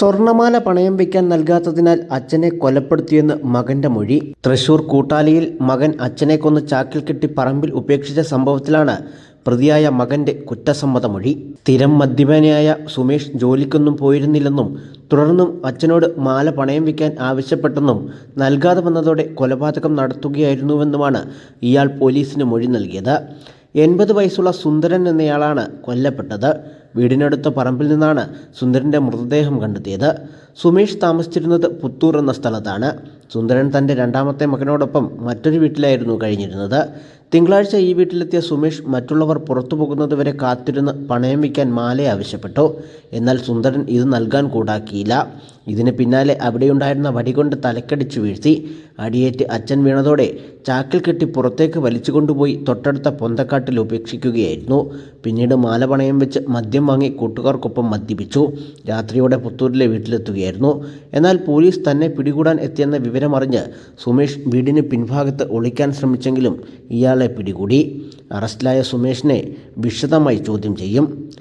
സ്വർണമാല പണയം വെക്കാൻ നൽകാത്തതിനാൽ അച്ഛനെ കൊലപ്പെടുത്തിയെന്ന് മകന്റെ മൊഴി. തൃശൂർ കൂട്ടാലിയിൽ മകൻ അച്ഛനെ കൊന്ന് ചാക്കിൽ കെട്ടി പറമ്പിൽ ഉപേക്ഷിച്ച സംഭവത്തിലാണ് പ്രതിയായ മകന്റെ കുറ്റസമ്മത മൊഴി. സ്ഥിരം മദ്യപാനിയായ സുമേഷ് ജോലിക്കൊന്നും പോയിരുന്നില്ലെന്നും തുടർന്നും അച്ഛനോട് മാല പണയം വയ്ക്കാൻ ആവശ്യപ്പെട്ടെന്നും നൽകാതെ വന്നതോടെ കൊലപാതകം നടത്തുകയായിരുന്നുവെന്നുമാണ് ഇയാൾ പോലീസിന് മൊഴി നൽകിയത്. എൺപത് വയസ്സുള്ള സുന്ദരൻ എന്നയാളാണ് കൊല്ലപ്പെട്ടത്. വീടിനടുത്ത പറമ്പിൽ നിന്നാണ് സുന്ദരന്റെ മൃതദേഹം കണ്ടെത്തിയത്. സുമേഷ് താമസിച്ചിരുന്നത് പുത്തൂർ എന്ന സ്ഥലത്താണ്. സുന്ദരൻ തന്റെ രണ്ടാമത്തെ മകനോടൊപ്പം മറ്റൊരു വീട്ടിലായിരുന്നു കഴിഞ്ഞിരുന്നത്. തിങ്കളാഴ്ച ഈ വീട്ടിലെത്തിയ സുമേഷ് മറ്റുള്ളവർ പുറത്തു പോകുന്നതുവരെ കാത്തിരുന്ന് പണയം വയ്ക്കാൻ മാല ആവശ്യപ്പെട്ടു. എന്നാൽ സുന്ദരൻ ഇത് നൽകാൻ കൂടാക്കിയില്ല. ഇതിന് പിന്നാലെ അവിടെയുണ്ടായിരുന്ന വടികൊണ്ട് തലക്കടിച്ചു വീഴ്ത്തി. അടിയേറ്റ് അച്ഛൻ വീണതോടെ ചാക്കിൽ കെട്ടി പുറത്തേക്ക് വലിച്ചു കൊണ്ടുപോയി തൊട്ടടുത്ത പൊന്തക്കാട്ടിൽ ഉപേക്ഷിക്കുകയായിരുന്നു. പിന്നീട് മാല പണയം വെച്ച് മദ്യം വാങ്ങി കൂട്ടുകാർക്കൊപ്പം മദ്യപിച്ചു. രാത്രിയോടെ പുത്തൂരിലെ വീട്ടിലെത്തുകയായിരുന്നു. എന്നാൽ പോലീസ് തന്നെ പിടികൂടാൻ എത്തിയെന്ന വിവരമറിഞ്ഞ് സുമേഷ് വീടിന് പിൻഭാഗത്ത് ഒളിക്കാൻ ശ്രമിച്ചെങ്കിലും ഇയാളെ പിടികൂടി. അറസ്റ്റിലായ സുമേഷിനെ വിശദമായി ചോദ്യം ചെയ്യും.